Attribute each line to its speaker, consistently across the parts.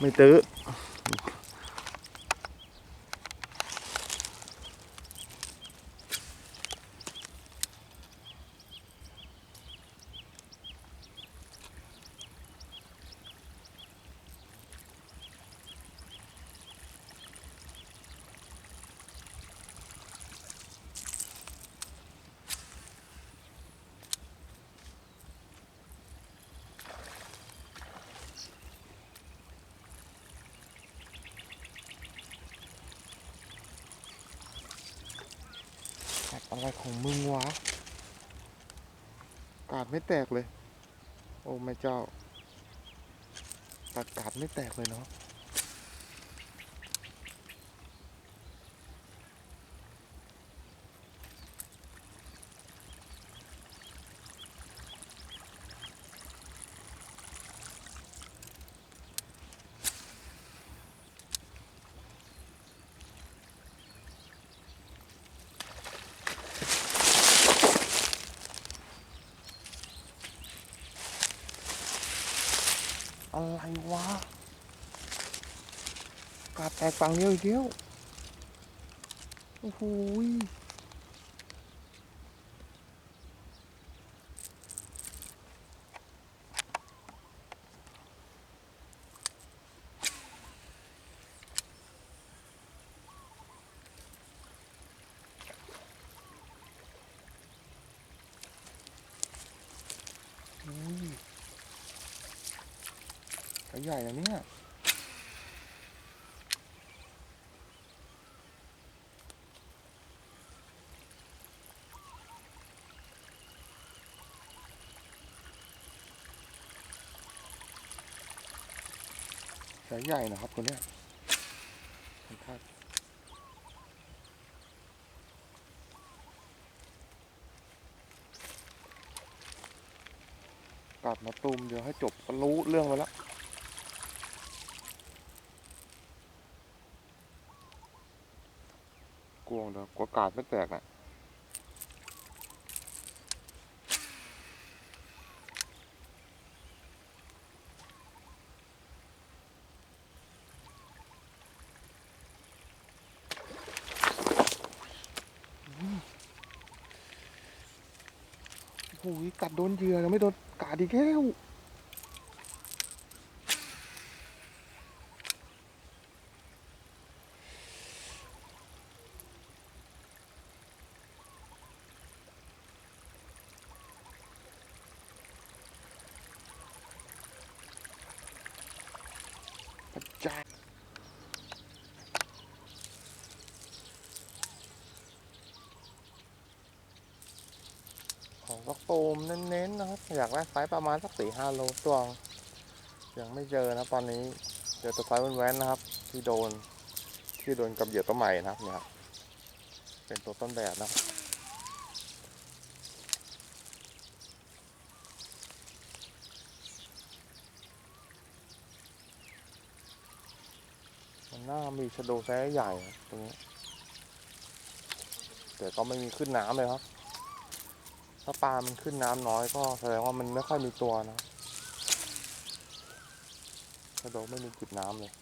Speaker 1: ไม่ตื้อ อะไรของมึงวะ กาดไม่แตกเลย โอ้แม่เจ้าตัดกาดไม่แตกเลยเนาะ อะไรวะกาดแตกฝั่งเดียวอีกเดียว โอ้โห ใหญ่นะเนี่ยสายใหญ่นะครับตัวเนี้ยสัมภาษณ์กลับมาตูมเดี๋ยวให้จบก็รู้เรื่องไปแล้วกลัว เดี๋ยวกลัวกาดไม่แตกอะโอ้ยกัดโดนเหยื่อยังไม่โดนกาดอีกแล้ว ขอก็โฟมเน้นๆนะครับ อยากได้ไซส์ประมาณสักสี่ห้าโลตวง ยังไม่เจอนะตอนนี้ เจอตัวไซส์แว้นๆนะครับ ที่โดนที่โดนกับเหยื่อตัวใหม่นะครับเนี่ยครับเป็นตัวต้นแบบนะครับมันน่ามีชะโดไซส์ใหญ่ตรงนี้แต่ก็ไม่มีขึ้นน้ำเลยครับ ถ้าปลามันขึ้นน้ำน้อยก็แสดงว่ามันไม่ค่อยมีตัวนะกระโดไม่มีจุดน้ำเลย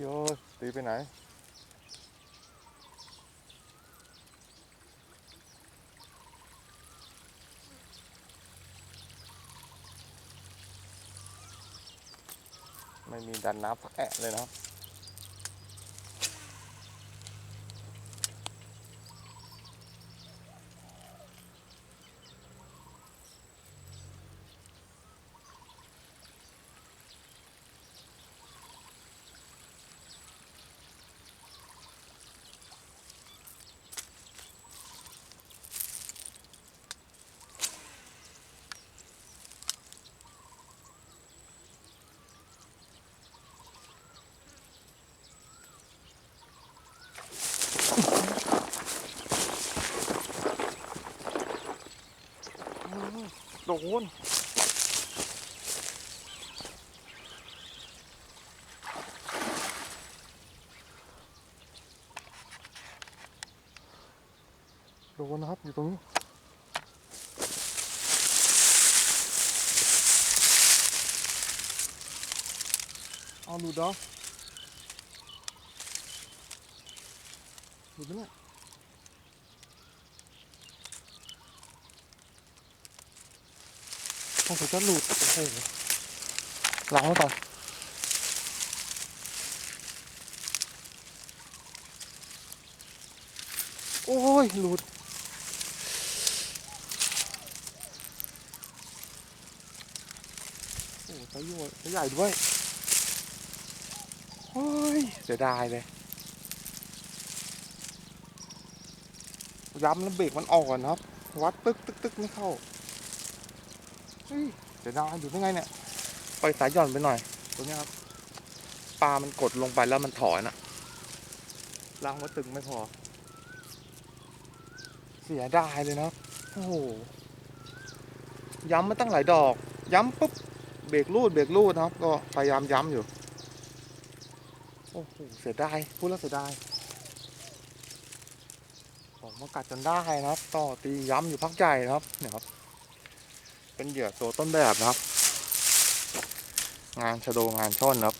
Speaker 1: โยตีไปไหน ไม่มีดันน้ำแอะเลยนะครับ โดนโดนนะครับ อยู่ตรงนี้เอาหลุดเหรอหลุดไหมเนี่ย โอ้โหจะหลุด โอ้โหล้างไว้ก่อนโอ้ย หลุด โอ้โหไซส์ใหญ่ไซส์ใหญ่ด้วยเฮ้ย เสียดายเลย ย้ำแล้วเบรกมันอ่อนครับ วัดตึกตึกตึกไม่เข้า เฮ้ยเสียดายอยู่ได้ไงเนี่ยปล่อยสายหย่อนไปหน่อย ตัวเนี้ยครับปลามันกดลงไปแล้วมันถอนอะล้างวัดตึงไม่พอ เสียดายเลยนะโอ้โหย้ำมาตั้งหลายดอก ย้ำปุ๊บเบรกรูดเบรกรูดนะครับ ก็พยายามย้ำอยู่โอ้โหเสียดายพูดแล้วเสียดายออกมากัดจนได้นะครับ ต่อตีย้ำอยู่พักใหญ่นะครับเนี่ยครับ เป็นเหยื่อตัวต้นแบบนะครับ งานชะโดงานช่อนครับ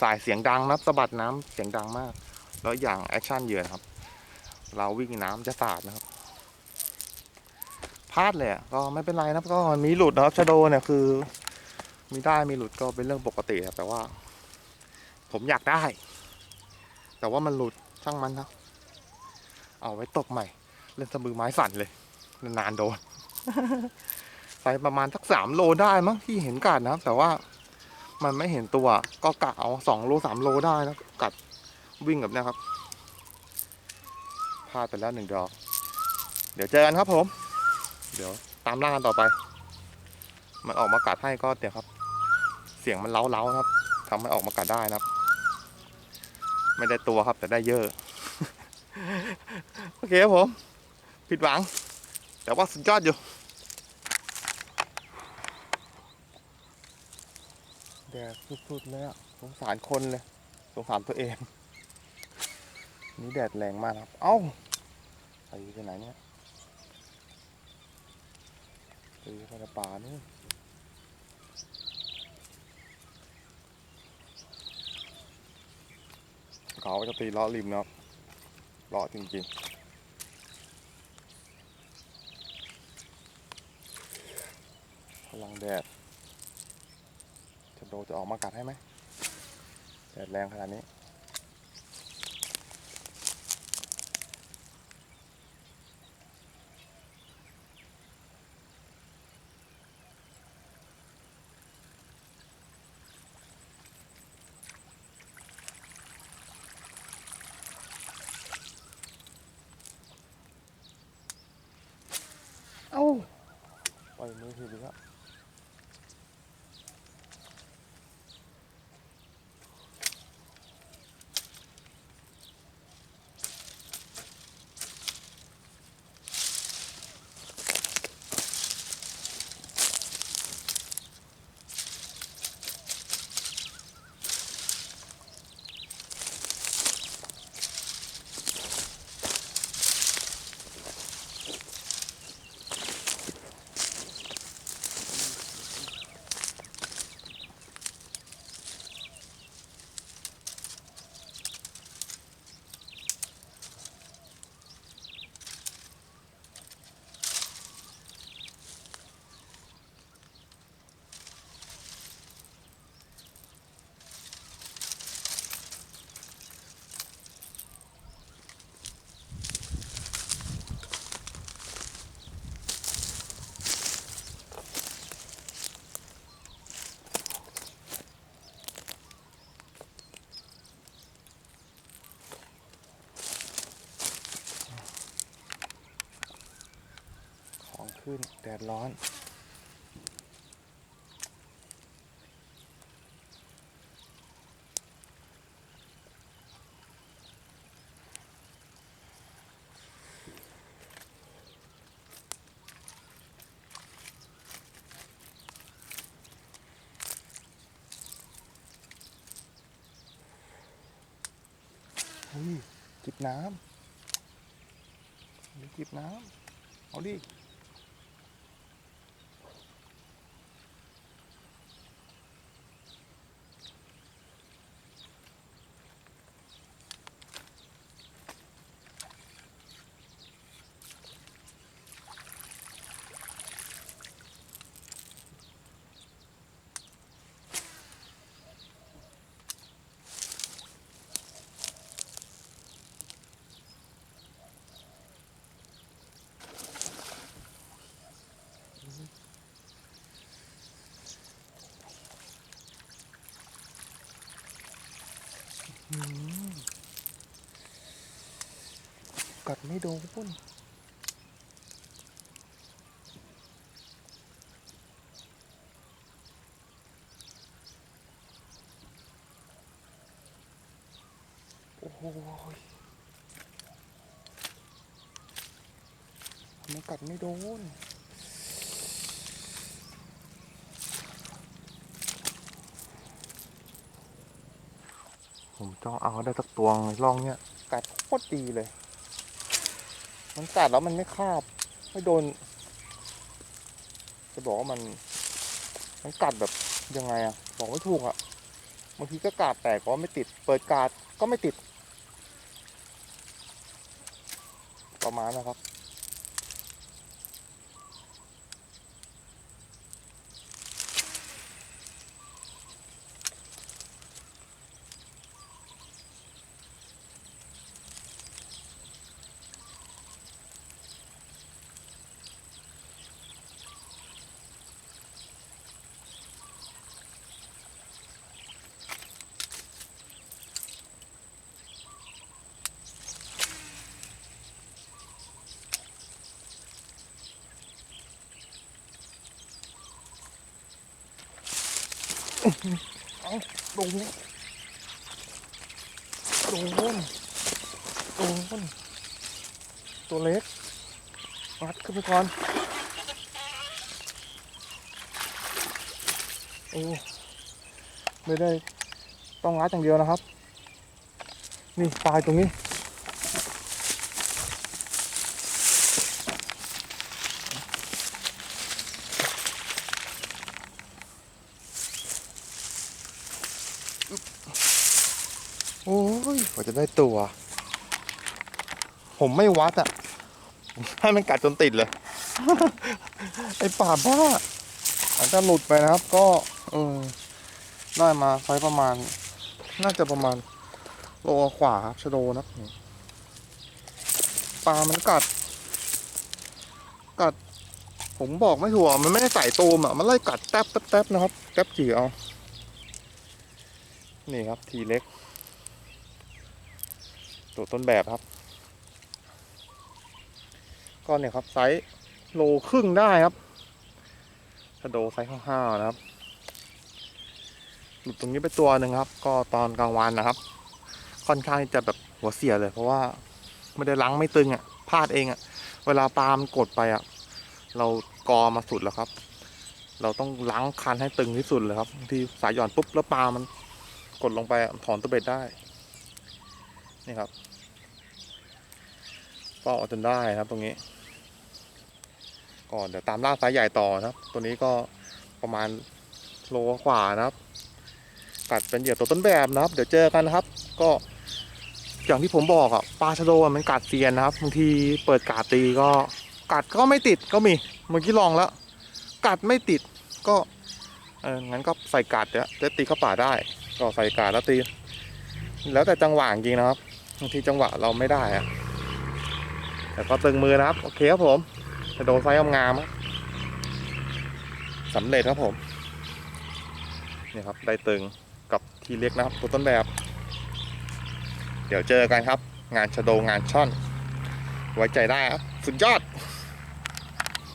Speaker 1: สายเสียงดังนะครับสะบัดน้ำเสียงดังมาก แล้วอย่างแอคชั่นเหยื่อนะครับ เราวิ่งน้ำจะสาดนะครับพลาดเลยอะก็ไม่เป็นไรนะครับก็มีหลุดนะครับชะโดเนี่ยคือ มีได้มีหลุดก็เป็นเรื่องปกติครับแต่ว่า ผมอยากได้ แต่ว่ามันหลุดช่างมันครับเอาไว้ตกใหม่ เล่นสมือไม้สั่นเลย นานๆโดน ไปประมาณสักสามโลได้มั้งที่เห็นกัดนะครับ แต่ว่ามันไม่เห็นตัว ก็กะเอาสองโลสามโลได้นะกัดวิ่งแบบนี้ครับพลาดไปแล้วหนึ่งดอก เดี๋ยวเจอกันครับผม เดี๋ยวตามล่ากันต่อไป มันออกมากัดให้ก็เดี๋ยวครับ เสียงมันเล้าๆครับทำให้ออกมากัดได้นะครับ ไม่ได้ตัวครับแต่ได้เยอะ โอเคครับผม ผิดหวัง แต่ว่าสุดยอดอยู่ แดดสุดๆเลยอะสงสารคนเลย สงสารตัวเอง นี่แดดแรงมากครับ เอ้าไปไปไหนเนี่ยไปไปในป่านี่เขาจะตีล้อริมนะครับล้อจริงๆพลังแดด จะโดจะออกมากัดให้ไหมแดดแรงขนาดนี้ เอ้าปล่อยมือผิดอีกแล้ว โขึ้น แดดร้อนเฮ้จิบน้ำมีจิบน้ำ เอาดิ อืม กัดไม่โดนปุ้นโอ้โหยทำไมกัดไม่โดน ผมจ้องเอาได้สักตัวในร่องเนี้ยกัดโคตรดีเลย มันกัดแล้วมันไม่คาบ ไม่โดน จะบอกว่ามัน มันกัดแบบยังไงอะบอกไม่ถูกอะบางทีก็กาดแตกก็ไม่ติด เปิดกาดก็ไม่ติด ประมาณนะครับ เอาโดนโดนโดนตัวเล็กงัดขึ้นไปก่อนโอ้ไม่ได้ต้องงัดอย่างเดียวนะครับ นี่ปลายตรงนี้ โอ้ยกว่าจะได้ตัว ผมไม่วัดอะให้มันกัดจนติดเลย ไอ้ป่าบ้าอาจจะหลุดไปนะครับ ก็เออได้มาไซส์ประมาณ น่าจะประมาณ โลขวาครับชโดนะครับปลามันกัด กัด ผมบอกไม่ถูกอะมันไม่ได้ใส่ตูมอะ มันไล่กัดแทบแทบแทบนะครับแทบจีเอา นี่ครับทีเล็ก ตัวต้นแบบครับ ก็เนี่ยครับไซส์โลครึ่งได้ครับชะโดไซส์ห้าๆนะครับ หลุดตรงนี้ไปตัวหนึ่งครับ ก็ตอนกลางวันนะครับ ค่อนข้างจะแบบหัวเสียเลย เพราะว่าไม่ได้ล้างไม่ตึงอะพลาดเองอะ เวลาปลามันกดไปอะ เรากอมาสุดแล้วครับ เราต้องล้างคันให้ตึงที่สุดเลยครับที่สายหย่อนปุ๊บแล้วปลามัน กดลงไปถอนตัวเบ็ดได้ นี่ครับก็เอาจนได้นะครับตรงนี้ ก่อนเดี๋ยวตามล่าสายใหญ่ต่อนะครับ ตัวนี้ก็ประมาณโลกว่านะครับกัดเป็นเหยื่อตัวต้นแบบนะครับ เดี๋ยวเจอกันนะครับ ก็อย่างที่ผมบอกอะปลาชะโดมันกัดเซียนนะครับบางทีเปิดกาดตีก็กัดก็ไม่ติดก็มีเมื่อกี้ลองแล้ว กัดไม่ติดก็เอองั้นก็ใส่กาดเดี๋ยวจะตีเข้าป่าได้ ก็ใส่กาดแล้วตี แล้วแต่จังหวะจริงนะครับบางทีจังหวะเราไม่ได้อะแต่ก็ตึงมือนะครับ โอเคครับผมจะโดนไฟงามสำเร็จครับผมนี่ครับได้ตึงกับทีเล็กนะครับตัวต้นแบบ เดี๋ยวเจอกันครับ งานชะโดงานช่อน ไว้ใจได้ครับ สุดยอด